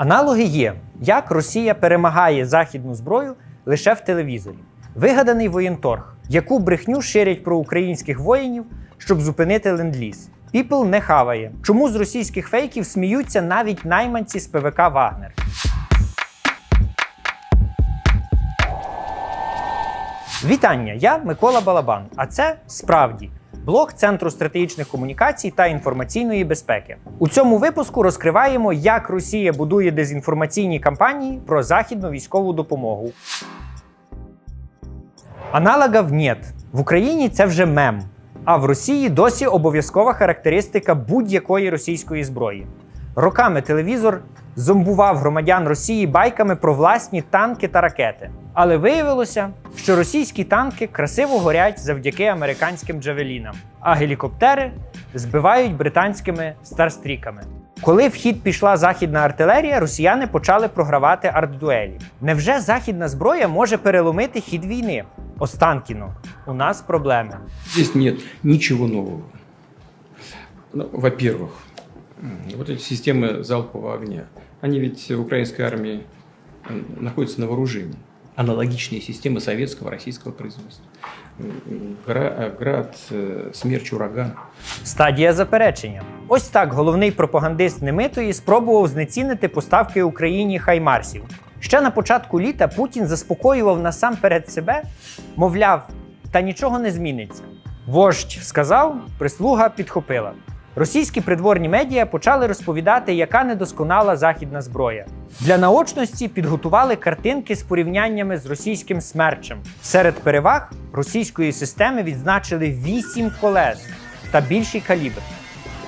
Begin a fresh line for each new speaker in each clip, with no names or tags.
Аналоги є, як Росія перемагає західну зброю лише в телевізорі. Вигаданий воєнторг, яку брехню ширять про українських воїнів, щоб зупинити ленд-ліз. Піпл не хаває. Чому з російських фейків сміються навіть найманці з ПВК Вагнер? Вітання! Я Микола Балабан. А це справді блог Центру стратегічних комунікацій та інформаційної безпеки. У цьому випуску розкриваємо, як Росія будує дезінформаційні кампанії про західну військову допомогу. Аналогів нет. В Україні це вже мем. А в Росії досі обов'язкова характеристика будь-якої російської зброї. Роками телевізор зомбував громадян Росії байками про власні танки та ракети. Але виявилося, що російські танки красиво горять завдяки американським джавелінам, а гелікоптери збивають британськими старстріками. Коли в хід пішла західна артилерія, росіяни почали програвати артдуелі. Невже західна зброя може переломити хід війни? Останкіно, у нас проблеми.
Здесь нет ничего нового. Ну, во-первых, вот эти системы залпового огня, они ведь в украинской армии м, находятся на вооружении. Аналогичные системы советского, российского производства. М, Гра- э, Град, э, смерч, ураган.
Стадія заперечення. Ось так головний пропагандист немитої спробував знецінити поставки Україні хаймарсів. Ще на початку літа Путін заспокоював насамперед себе, мовляв, та нічого не зміниться. Вождь сказав, прислуга підхопила. Російські придворні медіа почали розповідати, яка недосконала західна зброя. Для наочності підготували картинки з порівняннями з російським смерчем. Серед переваг російської системи відзначили 8 колес та більший калібр.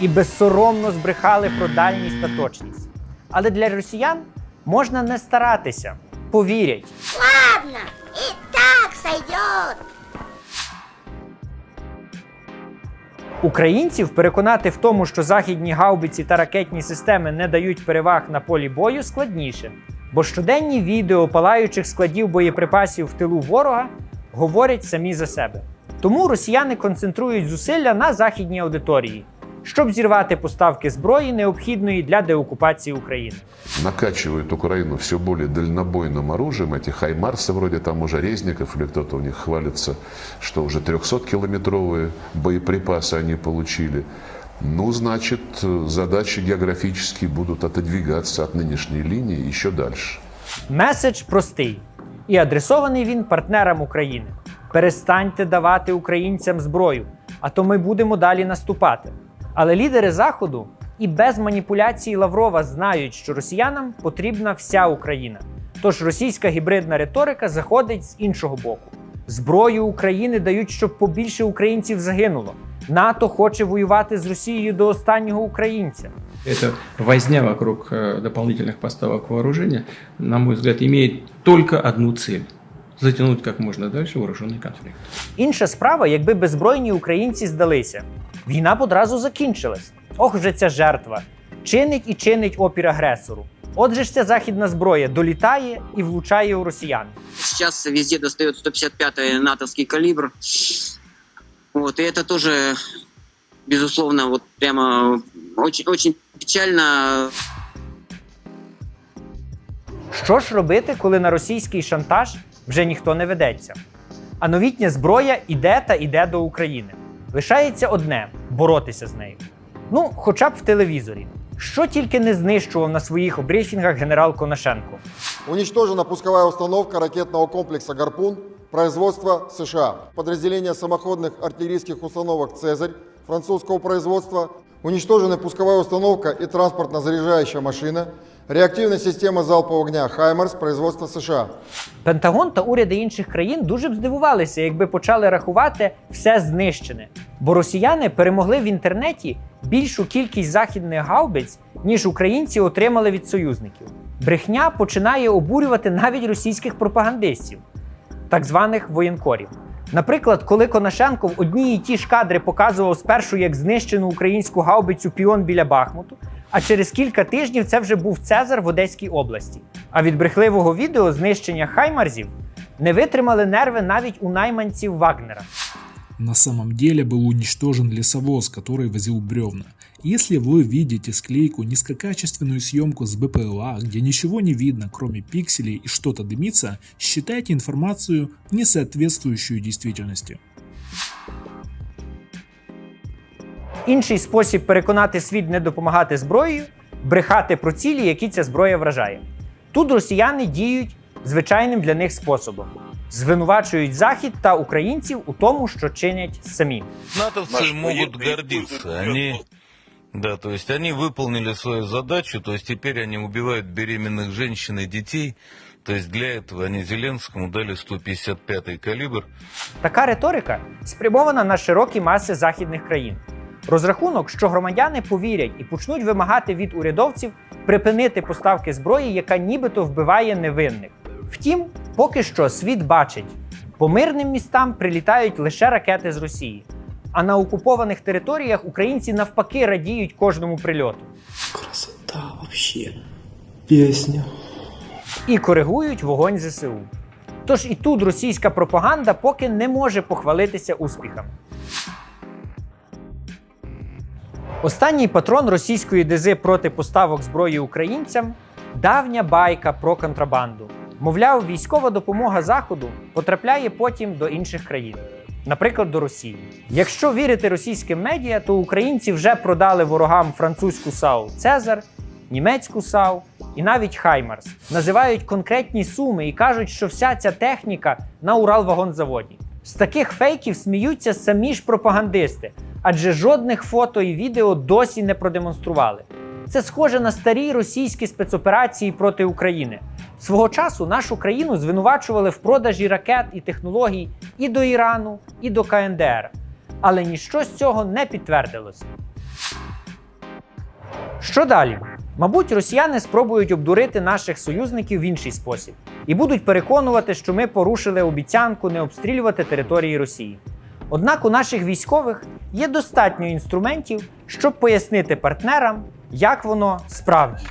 І безсоромно збрехали про дальність та точність. Але для росіян можна не старатися, повірять.
Ладно, и так сойдет.
Українців переконати в тому, що західні гаубиці та ракетні системи не дають переваг на полі бою, складніше. Бо щоденні відео палаючих складів боєприпасів в тилу ворога говорять самі за себе. Тому росіяни концентрують зусилля на західній аудиторії, щоб зірвати поставки зброї, необхідної для деокупації України.
накачивают Украину все более дальнобойным оружием. Эти хаймарсы вроде там уже резников или кто-то у них хвалится, что уже 300-километровые боеприпасы они получили. Ну, значит, э, задачи географические будут отодвигаться от нынешней линии еще дальше.
Меседж простий і адресований він партнерам України. Перестаньте давати українцям зброю, а то ми будемо далі наступати. Але лідери Заходу і без маніпуляцій Лаврова знають, що росіянам потрібна вся Україна. Тож російська гібридна риторика заходить з іншого боку. Зброю України дають, щоб побільше українців загинуло. НАТО хоче воювати з Росією до останнього українця.
Эта возня вокруг э, дополнительных поставок вооружения, на мой взгляд, имеет только одну цель – затянуть как можно дальше вооруженный конфликт.
Інша справа, якби беззбройні українці здалися. Війна б одразу закінчилась. Ох, вже ця жертва. Чинить і чинить опір агресору. Отже ж ця західна зброя долітає і влучає у росіян.
Сейчас везде достает 155-й натовский калибр. Вот, и это тоже, безусловно, вот прямо очень, очень печально.
Що ж робити, коли на російський шантаж вже ніхто не ведеться? А новітня зброя іде та іде до України. Лишається одне боротися з нею. Ну, хоча б в телевізорі. Що тільки не знищував на своїх брифінгах генерал Конашенко.
Уничтожена пусковая установка ракетного комплекса «Гарпун» производства США. Подразделение самоходных артиллерийских установок «Цезарь» французского производства. Уничтожена пусковая установка и транспортно-заряжающая машина. Реактивная система залпового огня «Хаймарс» производства США.
Пентагон та уряди інших країн дуже б здивувалися, якби почали рахувати все знищене. Бо росіяни перемогли в інтернеті більшу кількість західних гаубиць, ніж українці отримали від союзників. Брехня починає обурювати навіть російських пропагандистів, так званих воєнкорів. Наприклад, коли Конашенко в одній і ті ж кадри показував спершу як знищену українську гаубицю піон біля Бахмуту, а через кілька тижнів це вже був Цезар в Одеській області. А від брехливого відео знищення хаймарзів не витримали нерви навіть у найманців Вагнера.
На самом деле был уничтожен лесовоз, который возил бревна. Если вы видите склейку низкокачественную съемку с БПЛА, где ничего не видно, кроме пикселей и что-то дымится, считайте информацию не соответствующую действительности.
Інший спосіб переконати світ не допомагати зброєю брехати про цілі, які ця зброя вражає. Тут росіяни діють звичайним для них способом: звинувачують Захід та українців у тому, що чинять самі.
Натовцы могут гордиться. Они, да, то есть они выполнили свою задачу, то есть теперь они убивают беременных женщин и детей. То есть для этого они Зеленскому дали 155-й калибр.
Така риторика спрямована на широкі маси західних країн. Розрахунок, що громадяни повірять і почнуть вимагати від урядовців припинити поставки зброї, яка нібито вбиває невинних. Втім, поки що світ бачить, по мирним містам прилітають лише ракети з Росії. А на окупованих територіях українці навпаки радіють кожному прильоту
Красота вообще. Песня.
і коригують вогонь ЗСУ. Тож і тут російська пропаганда поки не може похвалитися успіхами. Останній патрон російської дизи проти поставок зброї українцям давня байка про контрабанду. Мовляв, військова допомога Заходу потрапляє потім до інших країн, наприклад, до Росії. Якщо вірити російським медіа, то українці вже продали ворогам французьку САУ Цезар, німецьку САУ і навіть Хаймарс. Називають конкретні суми і кажуть, що вся ця техніка на Уралвагонзаводі. З таких фейків сміються самі ж пропагандисти, адже жодних фото і відео досі не продемонстрували. Це схоже на старі російські спецоперації проти України. Свого часу нашу країну звинувачували в продажі ракет і технологій і до Ірану, і до КНДР. Але ніщо з цього не підтвердилося. Що далі? Мабуть, росіяни спробують обдурити наших союзників в інший спосіб і будуть переконувати, що ми порушили обіцянку не обстрілювати території Росії. Однак у наших військових є достатньо інструментів, щоб пояснити партнерам, як воно справді.